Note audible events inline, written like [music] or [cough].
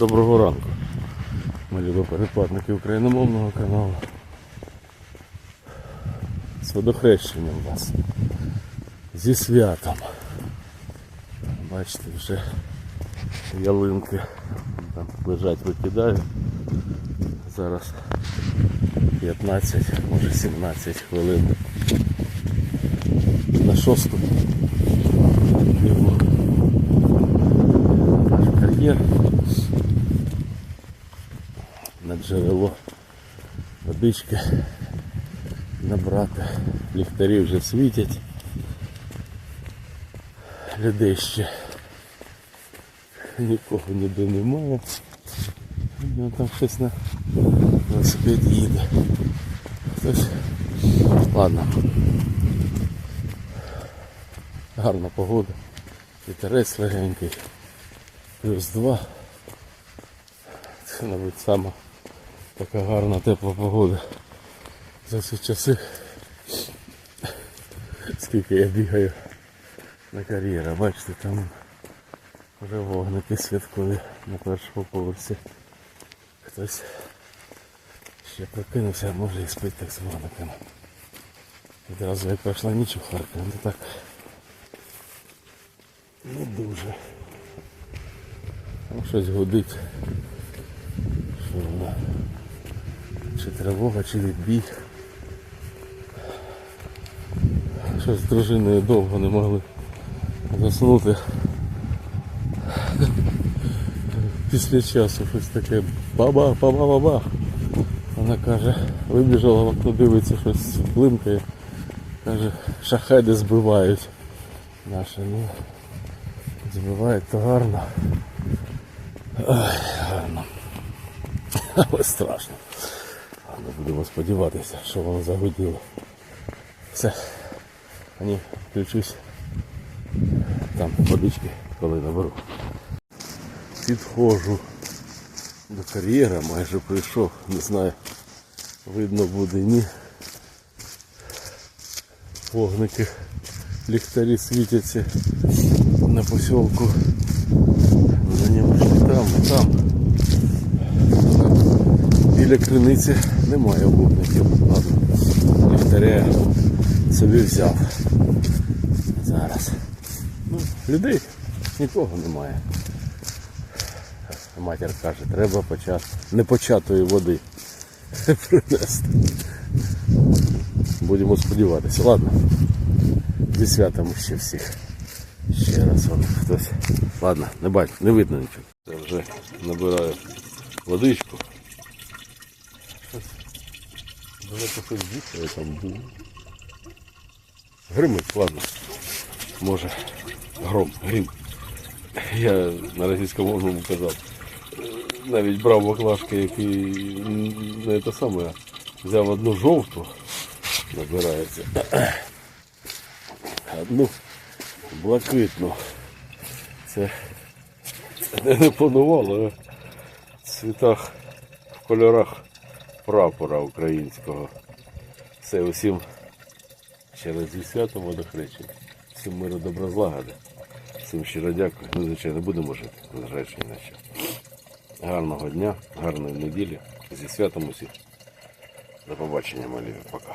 Доброго ранку. Любі перепадники україномовного каналу. З водохрещенням вас. Зі святом. Бачите, вже ялинки там лежать, викидаю. Зараз 15, може 17 хвилин. На шосту. Наш. На джерело водички набрати. Ліхтарі вже світять. Людей ще нікого ніде немає. Ну, там щось на велосипеді їде. Хтось. Ладно. Гарна погода. Вітерець легенький. Плюс два. Це, мабуть, сама така гарна тепла погода за ці часи. Скільки я бігаю на кар'єра, бачите, там вже вогники святкові на першому поверсі. Хтось ще прокинувся, а може і спить так з вогниками. Відразу як пройшла ніч у Харкові, ну так не дуже. Там щось гудить. Що? Чи тривога, чи відбій. Щось з дружиною довго не могли заснути. Після часу щось таке баба, баба, баба. Вона каже, вибіжала в окно, дивиться, щось блимкає. Каже, шахеди збивають. Наші, ну, збивають то гарно. Ой, гарно. [laughs] Але страшно. Але будемо сподіватися, що воно загуділо. Все. Ані, включусь. Там водички, коли наберу. Підходжу до кар'єра, майже прийшов, не знаю, видно буде ні. Вогники, ліхтарі світяться на посілку. Там, там. Біля криниці немає вогників. Ладно, ліхтаря собі взяв. Зараз. Ну, людей нікого немає. Матір каже, треба почати непочатої води [laughs] принести. Будемо сподіватися. Ладно. Зі святом ще всіх. Ще раз вон хтось. Ладно, не бачу, не видно нічого. Я вже набираю водичку. Далеко щось діхає там було. Гримить, ладно. Може гром, грім. Я на російськомовному казав. Навіть брав баклажки, які не те саме. Взяв одну жовту, набирається. Одну блакитну. Це не, планувало, в цвітах, в кольорах прапора українського. Все усім через зі святом водохрещення. Всім миру добра злагоди. Всім щиро дякую. Ну, звичайно, будемо жити, незважаючи на що. Гарного дня, гарної неділі. Зі святом усіх. До побачення, малі. Пока.